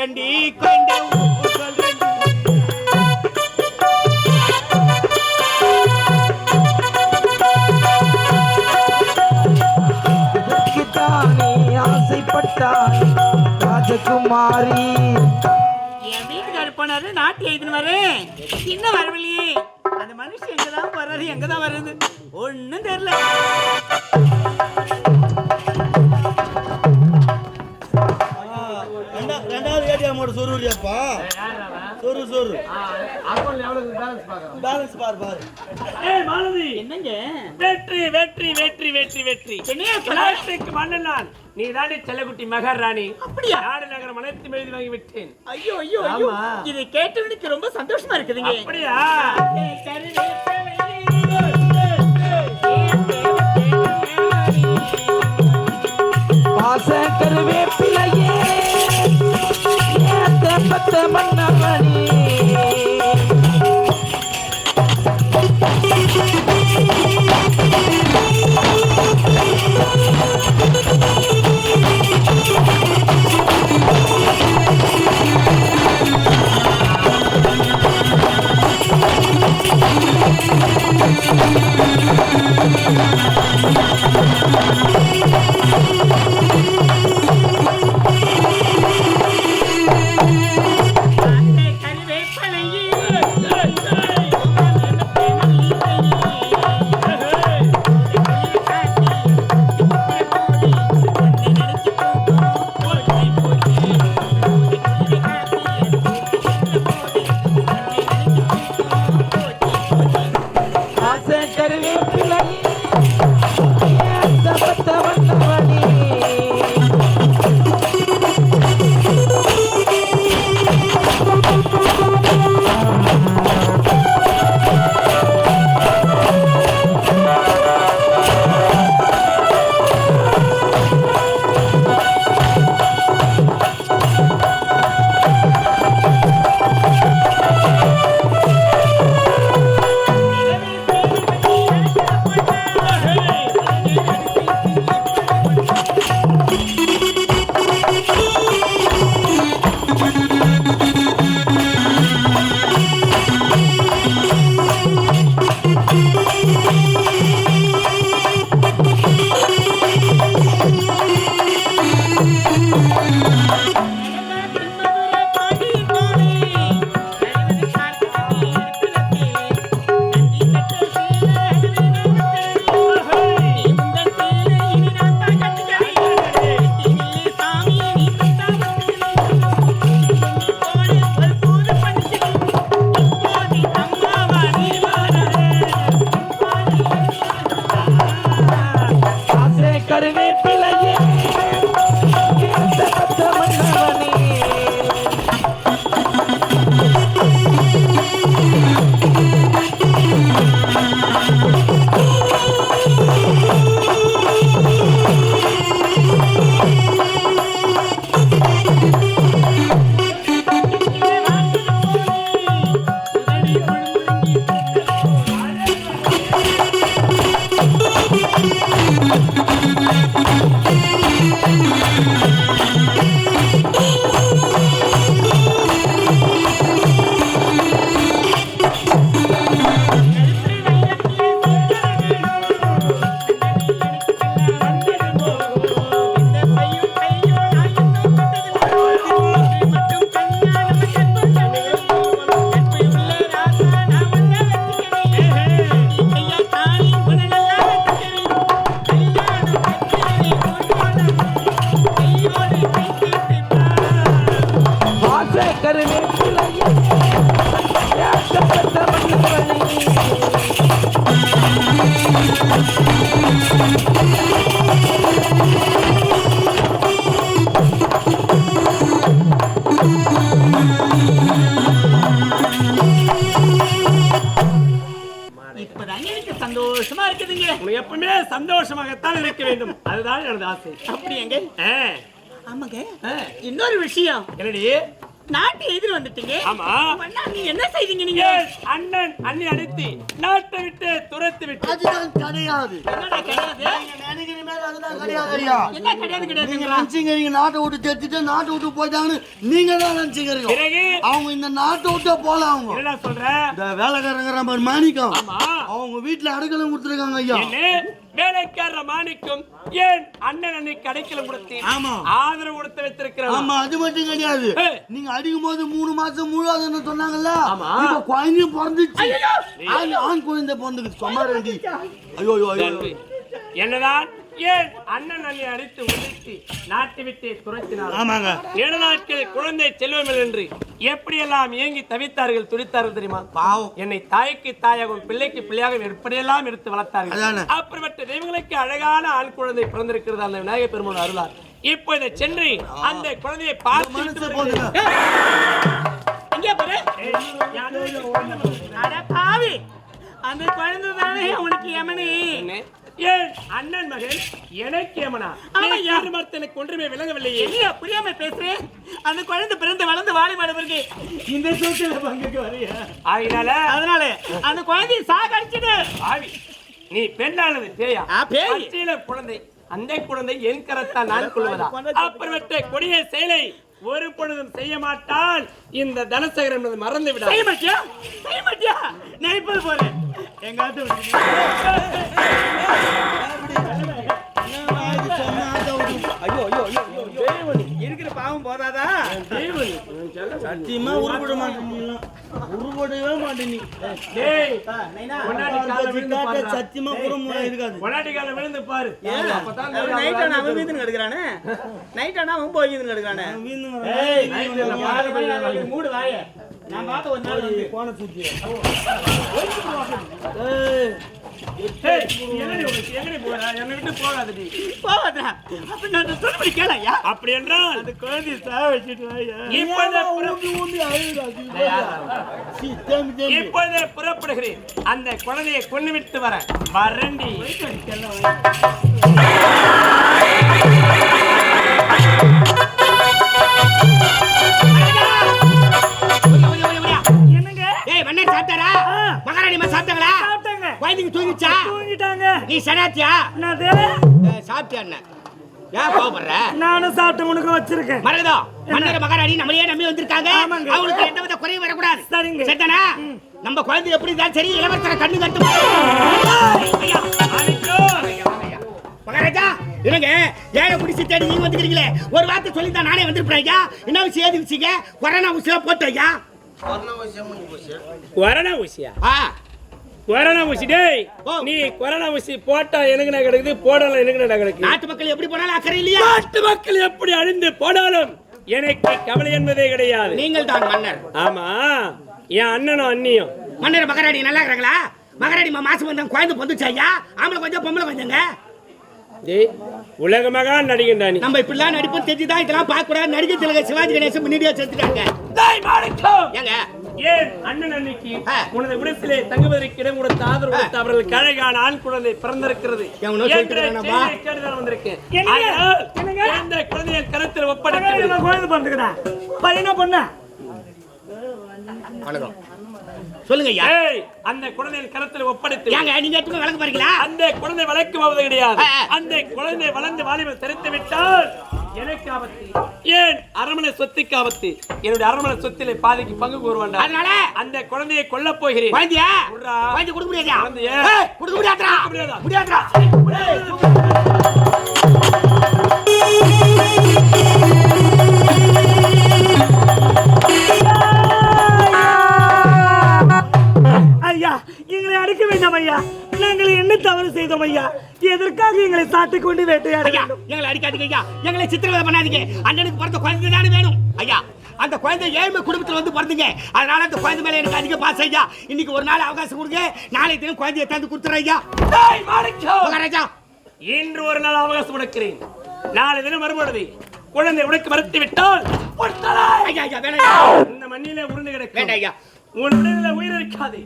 சொல்றேன்டி கொண்ட இதற்குத்தானே ஆசைப்பட்டாய் ராஜகுமாரி. என் வீட்டுக்காரர் போனாரு நாட்டு எழுதினு வரு சின்ன வரவில்லையே சொருவியாப்பா சொரு சொரு பேலன்ஸ் பாரு பாரு. ஏய் மாலதி. என்னங்க? வெற்றி வெற்றி வெற்றி வெற்றி வெற்றி? நாட்டுக்கு மன்னன் நான். நீ தாண்டி செல்லக்குட்டி மகாராணி அப்படியா? நாடு நகரம் அனைத்து எழுதி வாங்கி விட்டேன் ஐயோ ஐயோ. ஐயோ. இதை கேட்டவனுக்கு ரொம்ப சந்தோஷமா இருக்குதுங்க. அப்படியா? பாச கருவேப்பிலையே ஏத்த மன்னமணி రాజశేఖర్ சந்தோஷமா இருக்குதுங்க. உங்களுக்கு எப்பவுமே சந்தோஷமாகத்தான் இருக்க வேண்டும். அதுதான் எனது ஆசை. அப்படி எங்க ஆமாங்க. இன்னொரு விஷயம். என்னடி? நாட்டு எதிர் வந்துட்டீங்க. ஆமா. அண்ணா, நீ என்ன செய்தீங்க நீங்க? அண்ணன் அண்ணி அடித்து நாட்டை விட்டு துரத்து விட்டு. அதுதான் கிடையாது. என்னடா கிடையாது? நினைக்கிற அதுதான் கிடையாது ஐயா. என்ன கிடையாது நீங்க கிடையாது நினைச்சீங்க நீங்க நாட்டை விட்டு தெரிஞ்சுட்டு நாட்டை விட்டு போயிட்டாங்கன்னு நீங்க தான் பிறகு? அவங்க இந்த நாட்டை விட்டே போல அவங்க. என்னடா சொல்ற? இந்த வேலைக்காரங்கிற மாதிரி மாணிக்கம். ஆமா. அவங்க வீட்டுல அடைக்கலம் கொடுத்துருக்காங்க ஐயா. என்ன? வேலைக்காரர் மாணிக்கம் ஏன் அண்ணன் அன்னைக்கு அடைக்கலம் கொடுத்து. ஆதரவு கொடுத்து வைத்திருக்கிறான் ஆமா அது மட்டும் கிடையாது. நீங்க அடிக்கும் போது மூணு மாசம் முழுவதுன்னு சொன்னாங்கல்ல. இப்ப குழந்தையும் பிறந்துச்சு. ஆண் குழந்தை பிறந்துக்கு ஐயோ ஐயோ என்னதான் ஏன் அண்ணன் அண்ணி அடித்து உதைத்து நாட்டை விட்டு துரத்தினார்? ஆமாங்க. ஏழு நாட்கள் குழந்தை செல்வமில் என்று எப்படியெல்லாம் ஏங்கி தவித்தார்கள் துடித்தார்கள் தெரியுமா? பாவம். என்னை தாய்க்கு தாயாகவும் பிள்ளைக்கு பிள்ளையாக எப்படியெல்லாம் எடுத்து வளர்த்தார்கள். அப்படிப்பட்ட தெய்வங்களுக்கு அழகான ஆண் குழந்தை பிறந்திருக்கிறது அந்த விநாயகர் பெருமாள் அருளார் இப்போ இதை சென்று அந்த குழந்தையை பார்த்து அந்த குழந்தை தானே உனக்கு யமனி. ஏன் அண்ணன் மகன் எனக்கு ஏமனா? ஆமா, யா. எனக்கு ஒன்றுமே விளங்கவில்லையே. என்ன புரியாம பேசுறேன் அந்த குழந்தை பிறந்து வளர்ந்து வாழை பிறகு இந்த சூழ்நிலை பங்குக்கு வரையா? ஆகினால அதனால அந்த குழந்தையை சாகடிச்சிடு. ஆவி நீ பெண்ணானது பேயா? பேய். குழந்தை அந்த குழந்தை என் கரத்தால் நான் கொள்வதா? அப்புறமேட்ட கொடிய செயலை ஒரு பொழுதும் செய்ய மாட்டால் இந்த தனசகரம் என்பது மறந்து விட செய்ய மாட்டியா? செய்ய மாட்டியா? நான் இப்போது போறேன். இருக்கிற பாவம் போதாதா? சத்தியமா உருப்பட மாட்டேன் உருப்படவே மாட்டேன் சத்தியமா உருப்பட இருக்காது. பொன்னாட்டி கால விழுந்து பாரு. நைட் ஆனா அவன் வீந்துன்னு கிடக்குறானே நைட் ஆனா அவன் போய் வீந்துன்னு கிடக்குறானே மூடு வாய. நான் பார்த்த ஒரு நாள் வந்து போன சுத்தி அப்படி என்றால் அந்த குழந்தைய சா வச்சுட்டு இப்போதே புறப்படுகிறேன். அந்த குழந்தையை கொண்டு விட்டு வர வரண்டி. என்னங்க? ஏய் மன்னர் சாப்பிட்டாரா? மகாராணி சாப்பிட்டாங்களா? சாப்பிட்டாங்க. குழந்தைங்க தூங்கிச்சா தூங்கிட்டாங்க. நீ சனாத்தியா? என்னது சாப்பிட்டியா என்ன? ஏன் நானும் சாப்பிட்டு உனக்கு வச்சிருக்கேன். மரகதம் மன்னர் மகாராணி நம்மளையே நம்பி வந்திருக்காங்க. அவங்களுக்கு எந்த வித குறையும் வரக்கூடாது. சரிங்க. சரிதானா? நம்ம குழந்தை எப்படி இருந்தாலும் சரி இளவரசரை கண்ணு கட்டு மகாராஜா இல்லைங்க ஏழை தேடி நீங்க வந்துக்கிறீங்களே. ஒரு வார்த்தை சொல்லி தான் நானே வந்திருப்பேன் ஐயா. என்ன விஷயம் ஏது விஷயம்? கொரோனா ஊசியெல்லாம் போட்டு ஐயா. கொரோனா ஊசியா? ஆ. கொரோனா ஊசி டேய். நீ கொரோனா ஊசி போட்டா எனக்கு நான் கிடக்குது போடலாம் எனக்கு நான் கிடக்குது நாட்டு மக்கள் எப்படி போனாலும் அக்கறை இல்லையா? நாட்டு மக்கள் எப்படி அழிந்து போனாலும் எனக்கு கவலை என்பதே கிடையாது. நீங்கள் தான் மன்னர். ஆமா. என் அண்ணனும் அண்ணியும். மன்னர் மகாராணி நல்லா இருக்கிறாங்களா? மகாராணி மா- மாசம் வந்தாங்க குழந்தை பொந்துச்சா ஐயா? ஆம்பளை கொஞ்சம் பொம்பளை கொஞ்சங்க. உலகமகா நடிகண்டா நீ. நம்ம இப்படிலாம் நடிப்போம் தெரிஞ்சுதான் இதெல்லாம் பார்க்க கூடாது நடிகர் திலக சிவாஜி கணேசன் முன்னாடியே செத்துட்டாங்க ஏங்க ஏன் அண்ணன் அன்னைக்கு. உனது விடத்திலே தங்குவதற்கு இடம் கொடுத்த ஆதரவு கொடுத்த அவர்களுக்கு அழகான ஆண் குழந்தை பிறந்திருக்கிறது. வந்திருக்கேன். ஆனால், இந்த குழந்தையை கருத்தில் ஒப்படைத்து குழந்தை பிறந்துக்கிறேன் பையனா பொண்ணா? வணக்கம் சொல்லுங்க அந்த குழந்தையின் கருத்தில் ஒப்படைத்து ஏங்க நீங்க பாருங்களா அந்த குழந்தை போவது கிடையாது. அந்த குழந்தை வளர்ந்து வாலிபம் தெரித்து விட்டால் எனக்கு ஆபத்து. ஏன்? அரமனை சொத்துக்கு ஆபத்து. என்னுடைய அரமனை சொத்திலே பாதிக்கு பங்கு கூறுவாண்டா? அதனால? அந்த குழந்தையை கொல்ல போகிறேன். குழந்தையா. குழந்தை கொடுக்க முடியாதா? குழந்தைய. ஏய், கொடுக்க முடியாதா? முடியாதா? முடியாதா? ஐயா எங்களை அடிக்க வேண்டாம் ஐயா. நாங்கள் என்ன தவறு செய்தோம் ஐயா? எதற்காக எங்களை சாட்டிக் கொண்டு வேட்டையாட ஐயா எங்களை அடிக்காதீங்க ஐயா. எங்களை சித்திரவதை பண்ணாதீங்க. அண்ணனுக்கு பிறந்த குழந்தை தானே வேணும். ஐயா அந்த குழந்தை ஏழ்மை குடும்பத்துல வந்து பிறந்துங்க. அதனால அந்த குழந்தை மேல எனக்கு அதிக பாசம் ஐயா. இன்னைக்கு ஒரு நாள் அவகாசம் கொடுங்க. நாளை தினம் குழந்தைய தந்து கொடுத்துறேன் ஐயா! மகாராஜா! இன்று ஒரு நாள் அவகாசம் உனக்கிறேன் நாளை தினம் வரும்பொழுது குழந்தை உனக்கு மறுத்து விட்டால் ஐயா ஐயா வேணாம். இந்த மண்ணிலே உருண்டு வேண்டாம் ஐயா. உன் உடலில் உயிர் இருக்காது.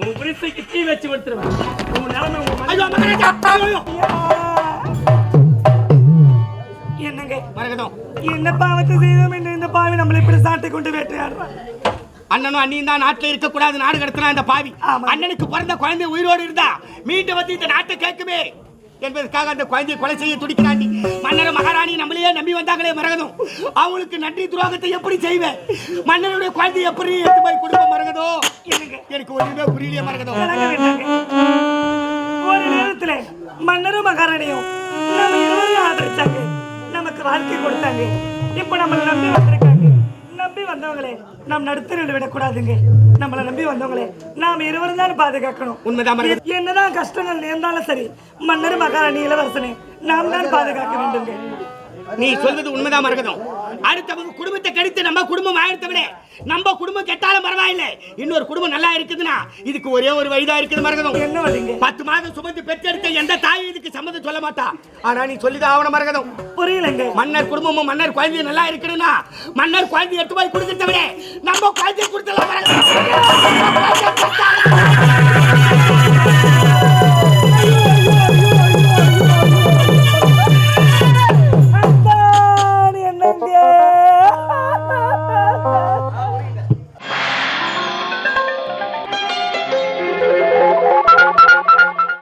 உன் குடிசைக்கு தீ வச்சு விட்டுருவேன் உன் நிலைமை என்னங்க? மரகதம். என்ன பாவத்தை செய்தோம் என்று இந்த பாவி நம்மளை இப்படி சாட்டை கொண்டு வேட்டையாடுறான் அண்ணனும் அண்ணியும் தான் நாட்டுல இருக்க கூடாது நாடு கடத்தினா இந்த பாவி. அண்ணனுக்கு பிறந்த குழந்தை உயிரோடு இருந்தா மீண்டும் வந்து இந்த நாட்டை கேட்குமே. என்பதற்காக அந்த குழந்தையை கொலை செய்ய துடிக்கிறாண்டி. மன்னர் மகாராணி நம்மளையே நம்பி வந்தாங்களே மரகதம். அவங்களுக்கு நன்றி துரோகத்தை எப்படி செய்வேன்? மன்னருடைய குழந்தை எப்படி எடுத்து போய் கொடுக்க மரகதம்? எனக்கு ஒன்றுமே புரியலையே மரகதம். ஒரு நேரத்தில் மன்னரும் மகாராணியும் நம்ம இருவரையும் ஆதரிச்சாங்க. நமக்கு வாழ்க்கை கொடுத்தாங்க. இப்போ நம்மளை நம்பி வந்திருக்காங்க. வந்தவங்களே நாம் நடுத்தரில் விடக்கூடாதுங்க. நம்மளை நம்பி வந்தவங்களே நாம் இருவரும் தான் பாதுகாக்கணும். உண்மைதான் என்னதான் கஷ்டங்கள் நேர்ந்தாலும் சரி மன்னர் மகாராணி இளவரசனை நாம் தான் பாதுகாக்க வேண்டுங்க நீ சொல்வது உண்மைதான் மரகதம். அடுத்தவங்க குடும்பத்தை கெடுத்து நம்ம குடும்பம் ஆயிடுத்தவிட நம்ம குடும்பம் கெட்டாலும் பரவாயில்லை. இன்னொரு குடும்பம் நல்லா இருக்குதுன்னா இதுக்கு ஒரே ஒரு வழிதான் இருக்குது மரகதம். என்ன வழிங்க? பத்து மாதம் சுமந்து பெற்றெடுத்த எந்த தாய் இதுக்கு சம்மதம் சொல்ல மாட்டா. ஆனா நீ சொல்லிதான் ஆவண மரகதம். புரியலங்க. மன்னர் குடும்பமும் மன்னர் குழந்தையும் நல்லா இருக்கணும்னா மன்னர் குழந்தை எடுத்து போய் விட நம்ம குழந்தைய கொடுத்தலாம்